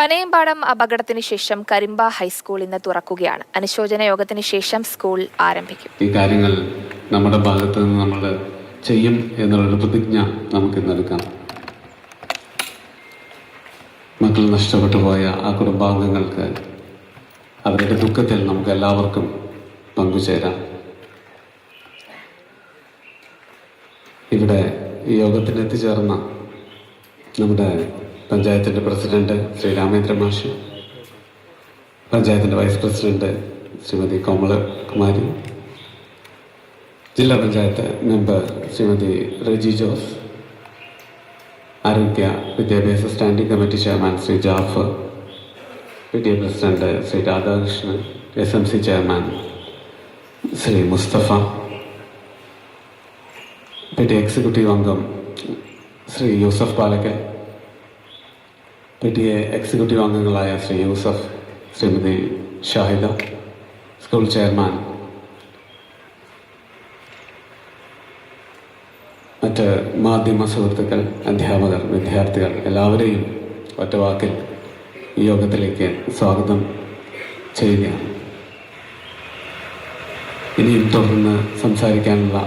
പനയമ്പാടം അപകടത്തിന് ശേഷം കരിമ്പ ഹൈസ്കൂൾ ഇന്ന് തുറക്കുകയാണ്. അനുശോചന യോഗത്തിന് ശേഷം സ്കൂൾ ആരംഭിക്കും. ഈ കാര്യങ്ങൾ നമ്മുടെ ഭാഗത്ത് നിന്ന് നമ്മൾ ചെയ്യും എന്നുള്ള പ്രതിജ്ഞ നമുക്ക് ഇന്നെടുക്കാം മക്കൾ നഷ്ടപ്പെട്ടു പോയ ആ കുടുംബാംഗങ്ങൾക്ക് അവരുടെ ദുഃഖത്തിൽ നമുക്ക് എല്ലാവർക്കും പങ്കുചേരാം. ഇവിടെ ഈ യോഗത്തിന് എത്തിച്ചേർന്ന നമ്മുടെ പഞ്ചായത്തിന്റെ പ്രസിഡന്റ് ശ്രീ രാമേന്ദ്ര മാഷ് പഞ്ചായത്തിന്റെ വൈസ് പ്രസിഡന്റ് ശ്രീമതി കോമള കുമാരി ജില്ലാ പഞ്ചായത്ത് മെമ്പർ ശ്രീമതി റെജി ജോസ് ആരോഗ്യ വിദ്യാഭ്യാസ standing committee chairman Shri Jafar P T A president Shri Radhakrishnan S M C chairman Shri Mustafa P T executive അംഗം Shri Yusuf Palakkal P T A executive അംഗങ്ങളായ Shri Yusuf Shrimati Shahida school chairman മറ്റ് മാധ്യമ സുഹൃത്തുക്കൾ അധ്യാപകർ വിദ്യാർത്ഥികൾ എല്ലാവരെയും ഒറ്റ വാക്കിൽ ഈ യോഗത്തിലേക്ക് സ്വാഗതം ചെയ്യുകയാണ്. ഇനിയും തുടർന്ന് സംസാരിക്കാനുള്ള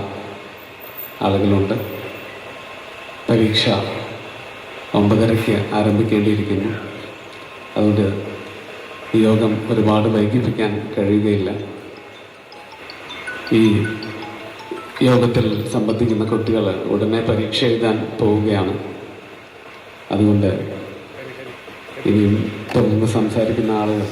ആളുകളുണ്ട്. പരീക്ഷ ഒമ്പതരയ്ക്ക് ആരംഭിക്കേണ്ടിയിരിക്കുന്നു. അതുകൊണ്ട് യോഗം ഒരുപാട് വൈകിപ്പിക്കാൻ കഴിയുകയില്ല. ഈ യോഗത്തിൽ സംബന്ധിക്കുന്ന കുട്ടികൾ ഉടനെ പരീക്ഷ എഴുതാൻ പോവുകയാണ്. അതുകൊണ്ട് ഇനിയും തുടർന്ന് സംസാരിക്കുന്ന ആളുകൾ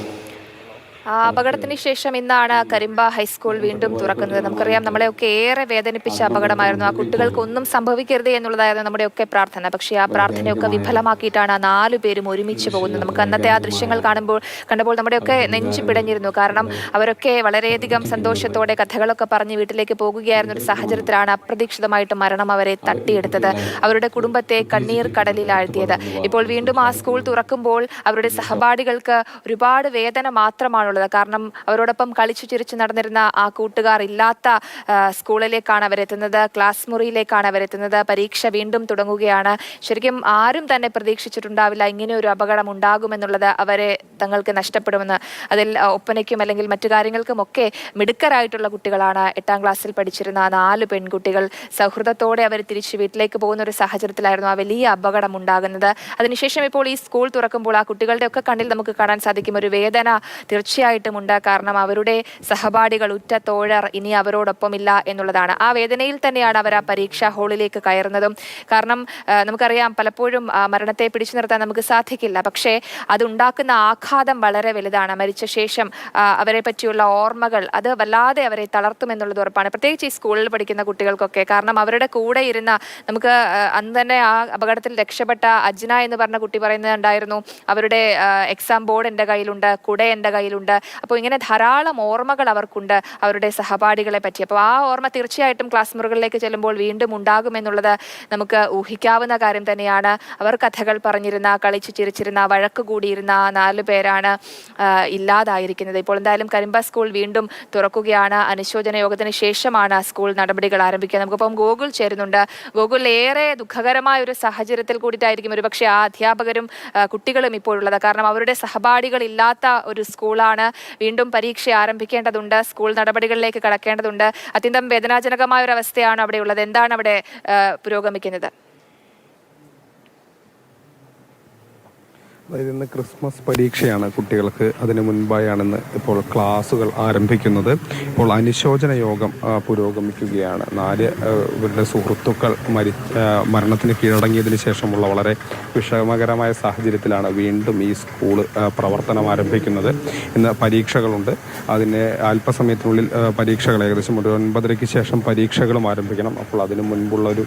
അപകടത്തിന് ശേഷം ഇന്നാണ് കരിമ്പ ഹൈസ്കൂൾ വീണ്ടും തുറക്കുന്നത്. നമുക്കറിയാം നമ്മളെയൊക്കെ ഏറെ വേദനിപ്പിച്ച അപകടമായിരുന്നു. ആ കുട്ടികൾക്ക് ഒന്നും സംഭവിക്കരുത് എന്നുള്ളതായിരുന്നു നമ്മുടെയൊക്കെ പ്രാർത്ഥന. പക്ഷേ ആ പ്രാർത്ഥനയൊക്കെ വിഫലമാക്കിയിട്ടാണ് ആ നാലു പേരും ഒരുമിച്ച് പോകുന്നത്. നമുക്ക് അന്നത്തെ ആ ദൃശ്യങ്ങൾ കാണുമ്പോൾ കണ്ടപ്പോൾ നമ്മുടെയൊക്കെ നെഞ്ചു പിടഞ്ഞിരുന്നു. കാരണം അവരൊക്കെ വളരെയധികം സന്തോഷത്തോടെ കഥകളൊക്കെ പറഞ്ഞ് വീട്ടിലേക്ക് പോകുകയായിരുന്ന ഒരു സാഹചര്യത്തിലാണ് അപ്രതീക്ഷിതമായിട്ട് മരണം അവരെ തട്ടിയെടുത്തത്. അവരുടെ കുടുംബത്തെ കണ്ണീർ കടലിൽ ആഴ്ത്തിയത് ഇപ്പോൾ വീണ്ടും ആ സ്കൂൾ തുറക്കുമ്പോൾ അവരുടെ സഹപാഠികൾക്ക് ഒരുപാട് വേദന മാത്രമാണുള്ളത് കാരണം അവരോടൊപ്പം കളിച്ചു ചിരിച്ചു നടന്നിരുന്ന ആ കൂട്ടുകാർ ഇല്ലാത്ത സ്കൂളിലേക്കാണ് അവരെത്തുന്നത്. ക്ലാസ് മുറിയിലേക്കാണ് അവരെത്തുന്നത്. പരീക്ഷ വീണ്ടും തുടങ്ങുകയാണ്. ശരിക്കും ആരും തന്നെ പ്രതീക്ഷിച്ചിട്ടുണ്ടാവില്ല ഇങ്ങനെ ഒരു അപകടം ഉണ്ടാകുമെന്നുള്ളത് അവരെ തങ്ങൾക്ക് നഷ്ടപ്പെടുമെന്ന്. അതിൽ ഒപ്പനയ്ക്കും അല്ലെങ്കിൽ മറ്റു കാര്യങ്ങൾക്കും ഒക്കെ മിടുക്കരായിട്ടുള്ള കുട്ടികളാണ് എട്ടാം ക്ലാസ്സിൽ പഠിച്ചിരുന്ന നാല് പെൺകുട്ടികൾ. സൗഹൃദത്തോടെ അവർ തിരിച്ച് വീട്ടിലേക്ക് പോകുന്ന ഒരു സാഹചര്യത്തിലായിരുന്നു ആ വലിയ അപകടം ഉണ്ടാകുന്നത്. അതിനുശേഷം ഇപ്പോൾ ഈ സ്കൂൾ തുറക്കുമ്പോൾ ആ കുട്ടികളുടെ ഒക്കെ കണ്ണിൽ നമുക്ക് കാണാൻ സാധിക്കും. ഒരു വേദന തീർച്ചയായിട്ടും ഉണ്ട്. കാരണം അവരുടെ സഹപാഠികൾ ഉറ്റ തോഴർ ഇനി അവരോടൊപ്പമില്ല എന്നുള്ളതാണ്. ആ വേദനയിൽ തന്നെയാണ് അവർ ആ പരീക്ഷാ ഹാളിലേക്ക് കയറുന്നതും. കാരണം നമുക്കറിയാം പലപ്പോഴും മരണത്തെ പിടിച്ചു നിർത്താൻ നമുക്ക് സാധിക്കില്ല. പക്ഷേ അതുണ്ടാക്കുന്ന ആഘാതം വളരെ വലുതാണ്. മരിച്ച ശേഷം അവരെ പറ്റിയുള്ള ഓർമ്മകൾ അത് വല്ലാതെ അവരെ തളർത്തും തളർത്തുമെന്നുള്ളത് ഉറപ്പാണ്. പ്രത്യേകിച്ച് ഈ സ്കൂളിൽ പഠിക്കുന്ന കുട്ടികൾക്കൊക്കെ. കാരണം അവരുടെ കൂടെ ഇരുന്ന നമുക്ക് അന്ന് തന്നെ ആ അപകടത്തിൽ രക്ഷപ്പെട്ട അജ്ന എന്ന് പറഞ്ഞ കുട്ടി പറയുന്നുണ്ടായിരുന്നു അവരുടെ എക്സാം ബോർഡ് എന്റെ കയ്യിലുണ്ട് കുട എന്റെ കയ്യിലുണ്ട് അപ്പോൾ ഇങ്ങനെ ധാരാളം ഓർമ്മകൾ അവർക്കുണ്ട് അവരുടെ സഹപാഠികളെ പറ്റി. അപ്പോൾ ആ ഓർമ്മ തീർച്ചയായിട്ടും ക്ലാസ് മുറികളിലേക്ക് ചെല്ലുമ്പോൾ വീണ്ടും ഉണ്ടാകുമെന്നുള്ളത് നമുക്ക് ഊഹിക്കാവുന്ന കാര്യം തന്നെയാണ്. അവർ കഥകൾ പറഞ്ഞിരുന്ന കളിച്ചു ചിരിച്ചിരുന്ന വഴക്ക് കൂടിയിരുന്ന നാല് പേരാണ് ഇല്ലാതായിരിക്കുന്നത്. ഇപ്പോൾ എന്തായാലും കരിമ്പ സ്കൂൾ വീണ്ടും തുറക്കുകയാണ്. അനുശോചന യോഗത്തിന് ശേഷമാണ് സ്കൂൾ നടപടികൾ ആരംഭിക്കുക. നമുക്കിപ്പം ഗോകുൽ ചേരുന്നുണ്ട്. ഗോകുൽ ഏറെ ദുഃഖകരമായ ഒരു സാഹചര്യത്തിൽ കൂടിയിട്ടായിരിക്കും ഒരുപക്ഷെ ആ അധ്യാപകരും കുട്ടികളും ഇപ്പോഴുള്ളത് കാരണം അവരുടെ സഹപാഠികൾ ഇല്ലാത്ത ഒരു സ്കൂളാണ് വീണ്ടും പരീക്ഷ ആരംഭിക്കേണ്ടതുണ്ട്. സ്കൂൾ നടപടികളിലേക്ക് കടക്കേണ്ടതുണ്ട്. അത്യന്തം വേദനാജനകമായ ഒരു അവസ്ഥയാണ് അവിടെയുള്ളത് എന്താണ് അവിടെ പുരോഗമിക്കുന്നത്? അതായത് ഇന്ന് ക്രിസ്മസ് പരീക്ഷയാണ് കുട്ടികൾക്ക് അതിന് മുൻപായാണെന്ന് ഇപ്പോൾ ക്ലാസ്സുകൾ ആരംഭിക്കുന്നത്. ഇപ്പോൾ അനുശോചന യോഗം പുരോഗമിക്കുകയാണ്. നാല് ഇവരുടെ സുഹൃത്തുക്കൾ മരി മരണത്തിന് കീഴടങ്ങിയതിന് ശേഷമുള്ള വളരെ വിഷമകരമായ സാഹചര്യത്തിലാണ് വീണ്ടും ഈ സ്കൂൾ പ്രവർത്തനം ആരംഭിക്കുന്നത്. ഇന്ന് പരീക്ഷകളുണ്ട്. അതിന് അല്പസമയത്തിനുള്ളിൽ പരീക്ഷകൾ ഏകദേശം ഒരു ഒൻപതരയ്ക്ക് ശേഷം പരീക്ഷകളും ആരംഭിക്കണം. അപ്പോൾ അതിനു മുൻപുള്ള ഒരു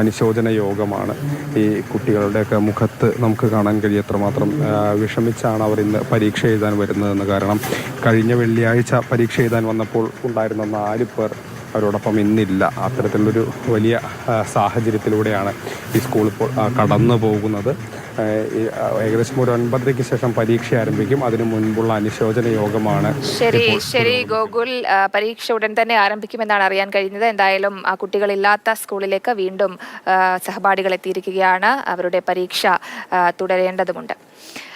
അനുശോചന യോഗമാണ് ഈ കുട്ടികളുടെയൊക്കെ മുഖത്ത് നമുക്ക് കാണാൻ കഴിയും മാത്രം വിഷമിച്ചാണ് അവർ ഇന്ന് പരീക്ഷ എഴുതാൻ വരുന്നതെന്ന് കാരണം കഴിഞ്ഞ വെള്ളിയാഴ്ച പരീക്ഷ എഴുതാൻ വന്നപ്പോൾ ഉണ്ടായിരുന്ന നാല് പേർ അവരോടൊപ്പം ഇന്നില്ല. അത്തരത്തിലുള്ളൊരു വലിയ സാഹചര്യത്തിലൂടെയാണ് ഈ സ്കൂൾ ഇപ്പോൾ കടന്നു പോകുന്നത്. ഏകദേശം ഒരു ഒൻപതരയ്ക്ക് ശേഷം പരീക്ഷ ആരംഭിക്കും. അതിനു മുൻപുള്ള അനുശോചന യോഗമാണ് ശരി ശരി ഗോകുൽ പരീക്ഷ ഉടൻ തന്നെ ആരംഭിക്കുമെന്നാണ് അറിയാൻ കഴിഞ്ഞത്. എന്തായാലും ആ കുട്ടികളില്ലാത്ത സ്കൂളിലേക്ക് വീണ്ടും സഹപാഠികൾ എത്തിയിരിക്കുകയാണ്. അവരുടെ പരീക്ഷ തുടരേണ്ടതുണ്ട് തുടരേണ്ടതുമുണ്ട്.